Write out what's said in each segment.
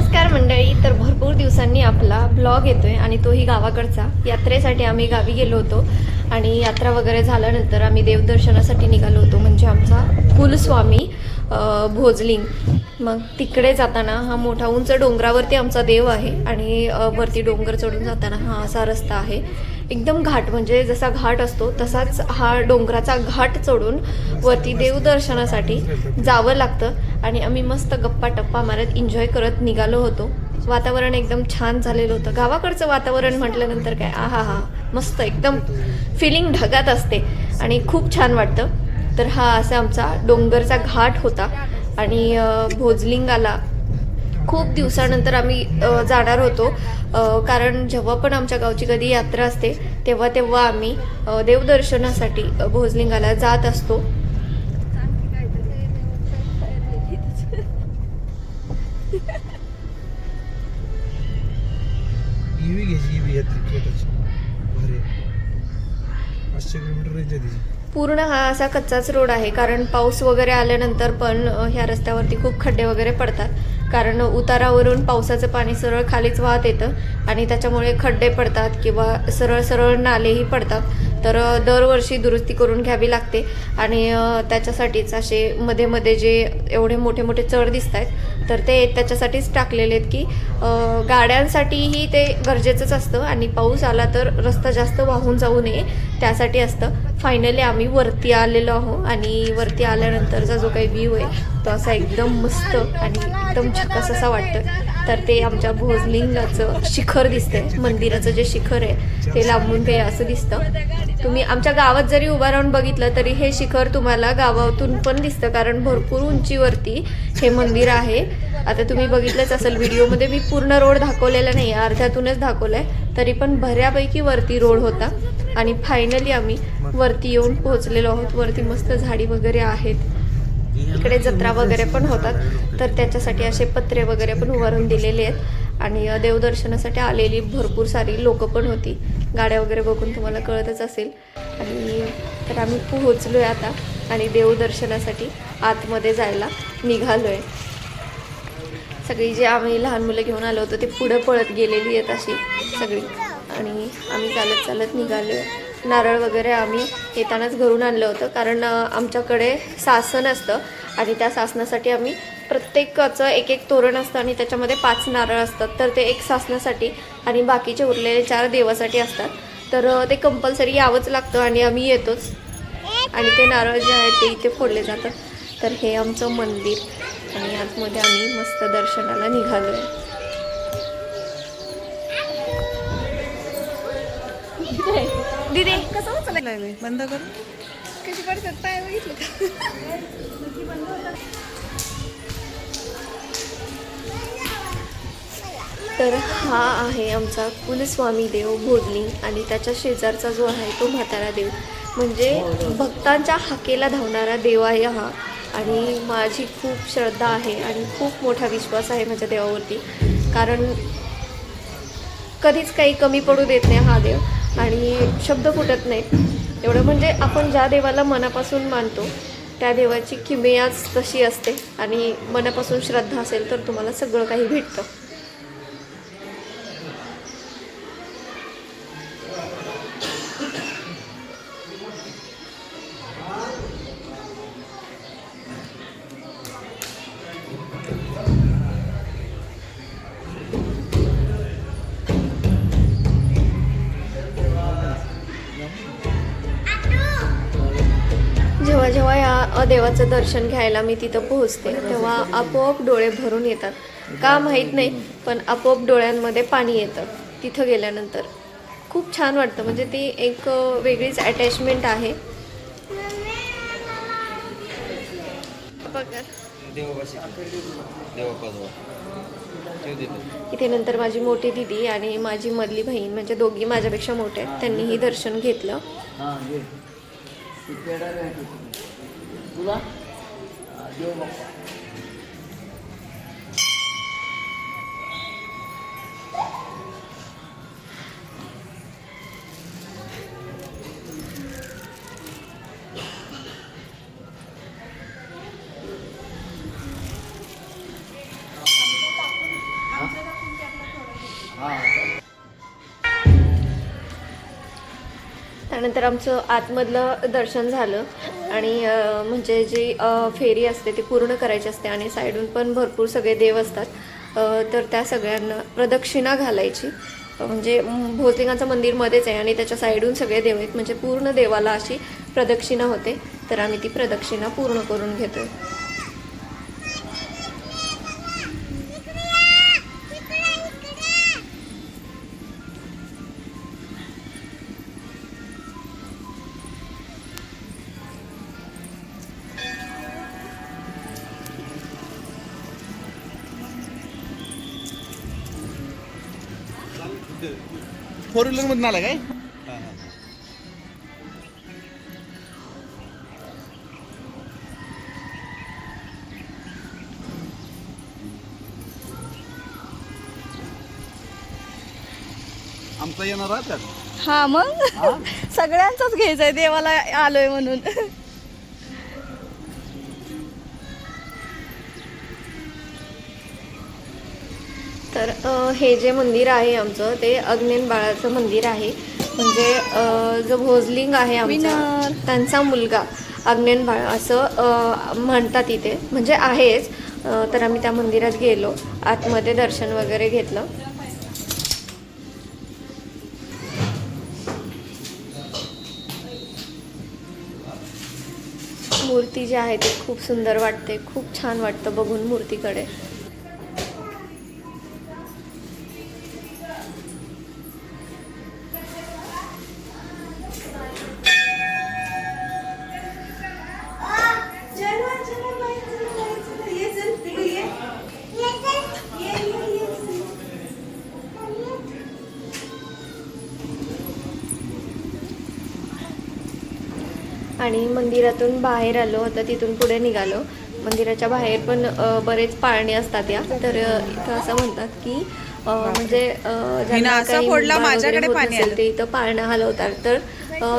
नमस्कार मंडळी तर भरपूर दिवसांनी आपला ब्लॉग येतोय आणि तोही गावाकडचा. यात्रेसाठी आम्ही गावी गेलो होतो आणि यात्रा वगैरे झाल्यानंतर आम्ही देवदर्शनासाठी निघालो होतो म्हणजे आमचा कुलस्वामी भोजलिंग. मग तिकडे जाताना हा मोठा उंच डोंगरावरती आमचा देव आहे आणि वरती डोंगर चढून जाताना हा असा रस्ता आहे. एकदम घाट म्हणजे जसा घाट असतो तसाच हा डोंगराचा घाट चढून वरती देवदर्शनासाठी जावं लागतं. आणि आम्ही मस्त गप्पा टप्पा मारत एन्जॉय करत निघालो होतो. वातावरण एकदम छान झालेलं होतं. गावाकडचं वातावरण म्हटल्यानंतर काय आहा हा मस्त एकदम फिलिंग ढगात असते. आणि खूप छान वाटतं. तर हा असा आमचा डोंगरचा घाट होता. आणि भोजलिंगाला खूप दिवसानंतर आम्ही जाणार होतो. कारण जेव्हा पण आमच्या गावची कधी यात्रा असते तेव्हा तेव्हा आम्ही देवदर्शनासाठी भोजलिंगाला जात असतो. घ्यायची ईव्ही भारी आहे. पाचशे किलोमीटर रेंज आहे तिची. पूर्ण हा असा कच्चाच रोड आहे. कारण पाऊस वगैरे आल्यानंतर पण ह्या रस्त्यावरती खूप खड्डे वगैरे पडतात. कारण उतारावरून पावसाचं पाणी सरळ खालीच वाहत येतं आणि त्याच्यामुळे खड्डे पडतात किंवा सरळ सरळ नालेही पडतात. तर दरवर्षी दुरुस्ती करून घ्यावी लागते. आणि त्याच्यासाठीच असे मध्ये मध्ये जे एवढे मोठे मोठे चढ दिसत आहेत तर ते त्याच्यासाठीच टाकलेले आहेत की गाड्यांसाठीही ते गरजेचंच असतं आणि पाऊस आला तर रस्ता जास्त वाहून जाऊ नये त्यासाठी असतं. फायनली आम्ही वरती आलेलो आहो आणि वरती आल्यानंतरचा जो काही व्ह्यू आहे तो असा एकदम मस्त आणि एकदम झकास असा वाटतं तर ते आमच्या भोजलिंगाचं शिखर दिसतंय मंदिराचं जे शिखर आहे ते लांबून काही असं दिसतं. तुम्ही आमच्या गावात जरी उभा राहून बघितलं तरी हे शिखर तुम्हाला गावातून पण दिसतं कारण भरपूर उंचीवरती हे मंदिर आहे. आता तुम्ही बघितलंच असेल व्हिडिओमध्ये मी पूर्ण रोड दाखवलेला नाही अर्ध्यातूनच दाखवलाय तरी पण बऱ्यापैकी वरती रोड होता. आणि फायनली आम्ही वरती येऊन पोहोचलेलो आहोत. वरती मस्त झाडी वगैरे आहेत. इकडे जत्रा वगैरे पण होतात. तर त्याच्यासाठी असे पत्रे वगैरे पण उभारून दिलेले आहेत. आणि देवदर्शनासाठी आलेली भरपूर सारी लोकं पण होती. गाड्या वगैरे बघून तुम्हाला कळतच असेल. आणि तर आम्ही पोहोचलो आहे आता. आणि देवदर्शनासाठी आतमध्ये जायला निघालो आहे सगळी जे आम्ही लहान मुलं घेऊन आलो होतो ते पुढं पळत गेलेली आहेत अशी सगळी. आणि आम्ही चालत चालत निघालो. नारळ वगैरे आम्ही येतानाच घरून आणलं होतं. कारण आमच्याकडे सासन असतं आणि त्या सासनासाठी आम्ही प्रत्येकाचं एक एक तोरण असतं आणि त्याच्यामध्ये पाच नारळ असतात. तर ते एक सासनासाठी आणि बाकीचे उरलेले चार देवासाठी असतात. तर ते कंपल्सरी यावंच लागतं आणि आम्ही येतोच. आणि ते नारळ जे आहेत ते इथे फोडले जातात. तर हे आमचं मंदिर आणि आतमध्ये आम्ही मस्त दर्शनाला निघालो आहे दिदी. कसं उचलाय बंद कर? कशी पडतात? पाय बघितलं तर हा आहे आमचा कुलस्वामी देव भोजलिंग आणि त्याच्या शेजारचा जो आहे तो म्हातारा देव. म्हणजे भक्तांच्या हाकेला धावणारा देव आहे हा. आणि माझी खूप श्रद्धा आहे आणि खूप मोठा विश्वास आहे माझ्या देवावरती. कारण कधीच काही कमी पडू देत नाही हा देव. आणि शब्द फुटत नाहीत. एवढं म्हणजे आपण ज्या देवाला मनापासून मानतो त्या देवाची किमयाच तशी असते आणि मनापासून श्रद्धा असेल तर तुम्हाला सगळं काही भेटतं. देवाचं दर्शन घ्यायला मी तिथं पोहोचते. तेव्हा आपोआप डोळे भरून येतात. का माहीत नाही पण आपोआप डोळ्यांमध्ये पाणी येतं तिथं गेल्यानंतर. खूप छान वाटतं. म्हणजे ती एक वेगळीच अटॅचमेंट आहे. इथे नंतर माझी मोठी दिदी आणि माझी मधली बहीण म्हणजे दोघी माझ्यापेक्षा मोठ्या आहेत. त्यांनीही दर्शन घेतलं. は両国 त्यानंतर आमचं आतमधलं दर्शन झालं. आणि म्हणजे जी फेरी असते ती पूर्ण करायची असते आणि साईडून पण भरपूर सगळे देव असतात. तर त्या सगळ्यांना प्रदक्षिणा घालायची. म्हणजे भोसलिंगाचं मंदिर मध्येच आहे आणि त्याच्या साईडून सगळे देव आहेत. म्हणजे पूर्ण देवाला अशी प्रदक्षिणा होते. तर आम्ही ती प्रदक्षिणा पूर्ण करून घेतो फोर व्हीलर मधून आला काय? आमचा येणार हा मग. सगळ्यांचाच घ्यायचंय देवाला आलोय म्हणून. तर हे जे मंदिर आहे आमचं ते अग्नेन बाळाचं मंदिर आहे. म्हणजे जो भोजलिंग आहे आमचा. त्यांचा मुलगा अग्नेन बाळ असं म्हणतात इथे. म्हणजे आहेच तर आम्ही त्या मंदिरात गेलो. आतमध्ये दर्शन वगैरे घेतलं. मूर्ती जी आहे ती खूप सुंदर वाटते. खूप छान वाटतं बघून मूर्तीकडे. आणि मंदिरातून बाहेर आलो आता तिथून पुढे निघालो. मंदिराच्या बाहेर पण बरेच पाळणे असतात या. तर इथं असं म्हणतात की म्हणजे फोडला, माझ्याकडे. ते इथं पाळणं हलवतात. तर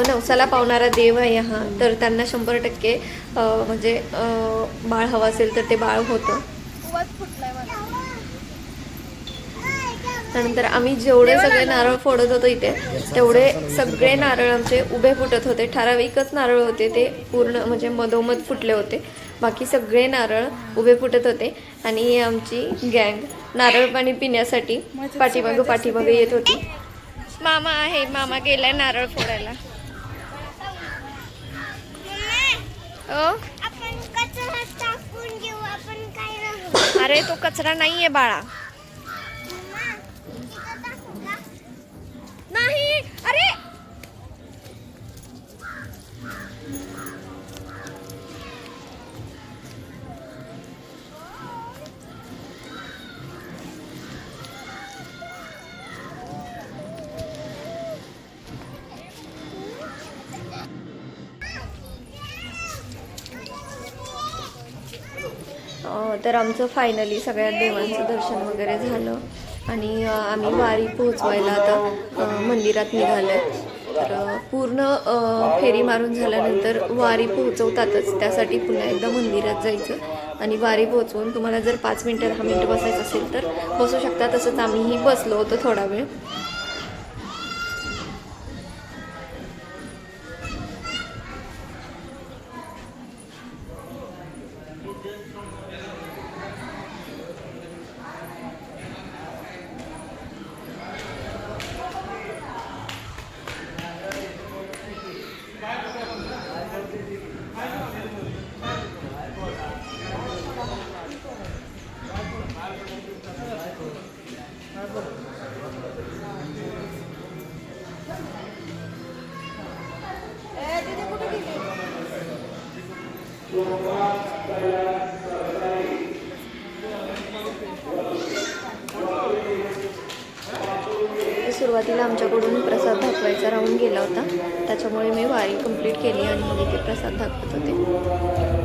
नवसाला पावणारा देव आहे हा. तर त्यांना शंभर टक्के म्हणजे बाळ हवं असेल तर ते बाळ होतं. त्यानंतर आम्ही जेवढे सगळे नारळ फोडत होतो इथे तेवढे सगळे नारळ आमचे उभे फुटत होते. ठराविकच नारळ होते ते पूर्ण म्हणजे मधोमध फुटले होते. बाकी सगळे नारळ उभे फुटत होते आणि आमची गँग नारळ पाणी पिण्यासाठी पाठीमागं पाठीमागं येत होती. मामा आहे मामा गेलाय नारळ फोडायला. अरे तो कचरा नाहीये बाळा. नाही. अरे! तर आमचं फायनली सगळ्या देवांचं दर्शन वगैरे झालं. आणि आम्ही वारी पोहोचवायला आता मंदिरात निघालो आहे तर पूर्ण फेरी मारून झाल्यानंतर वारी पोहोचवतातच. त्यासाठी पुन्हा एकदा मंदिरात जायचं आणि वारी पोहोचवून तुम्हाला जर पाच मिनटं दहा मिनटं बसायचं असेल तर बसू शकता. तसंच आम्हीही बसलो होतो थोडा वेळ. सुरुवातीला आमच्याकडून प्रसाद दाखवायचा राहून गेला होता. त्याच्यामुळे मी वारी कंप्लीट केली आणि मग इथे प्रसाद दाखवत होते.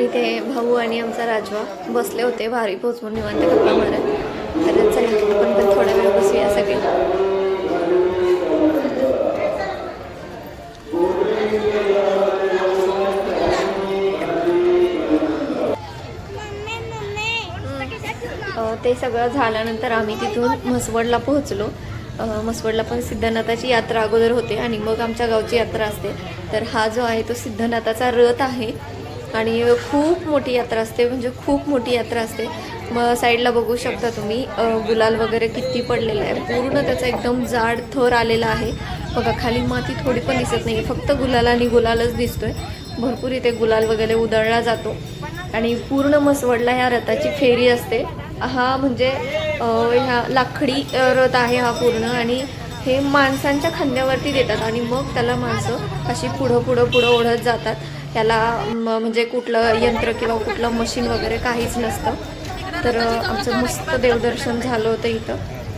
इथे भाऊ आणि आमचा राजवा बसले होते भारी पोचवून निवांत गप्पा मारत. तर चला आपण पण थोडा वेळ बसूया सगळे. ते सगळं झाल्यानंतर आम्ही तिथून म्हसवडला पोहोचलो. म्हसवडला पण सिद्धनाथाची यात्रा अगोदर होते आणि मग आमच्या गावची यात्रा असते. तर हा जो आहे तो सिद्धनाथाचा रथ आहे. आणि खूप मोठी यात्रा असते म्हणजे खूप मोठी यात्रा असते. मग साईडला बघू शकता तुम्ही गुलाल वगैरे किती पडलेला आहे. पूर्ण त्याचा एकदम जाड थर आलेला आहे. बघा खाली माती थोडी पण दिसत नाही फक्त गुलाल आणि गुलालच दिसतोय. भरपूर इथे गुलाल वगैरे उधळला जातो. आणि पूर्ण मसवडला ह्या रथाची फेरी असते. हा म्हणजे ह्या लाकडी रथ आहे हा पूर्ण. आणि हे माणसांच्या खांद्यावरती देतात. आणि मग त्याला माणसं अशी पुढं पुढं पुढं ओढत जातात. त्याला म्हणजे कुठलं यंत्र किंवा कुठलं मशीन वगैरे काहीच नसतं. तर आमचं मस्त देवदर्शन झालं होतं इथं.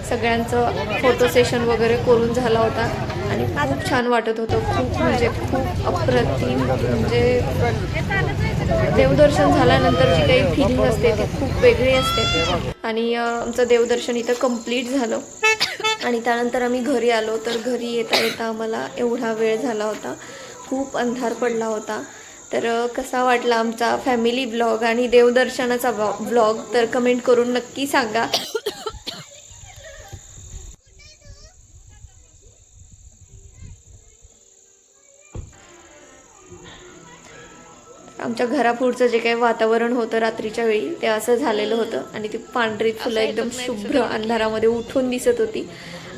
सगळ्यांचं फोटो सेशन वगैरे करून झाला होता. आणि खूप छान वाटत होतं. खूप म्हणजे खूप अप्रतिम म्हणजे देवदर्शन झाल्यानंतर जी काही फिलिंग असते ती खूप वेगळी असते. आणि आमचं देवदर्शन इथं कंप्लीट झालं. आणि त्यानंतर आम्ही घरी आलो. तर घरी येता येता आम्हाला एवढा वेळ झाला होता. खूप अंधार पडला होता. तर कसा वाटला आमचा फॅमिली ब्लॉग आणि देवदर्शनाचा ब्लॉग तर कमेंट करून नक्की सांगा. आमच्या घरापुढचं जे काही वातावरण होतं रात्रीच्या वेळी ते असं झालेलं होतं. आणि ती पांढरी फुलं एकदम शुभ्र अंधारामध्ये उठून दिसत होती.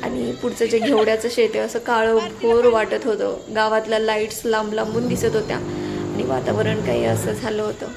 आणि पुढचं जे घेवड्याचं शेत आहे असं काळं भोर वाटत होतं. गावातल्या लाईट्स लांब लांबून दिसत होत्या. आणि वातावरण काही असं झालं होतं.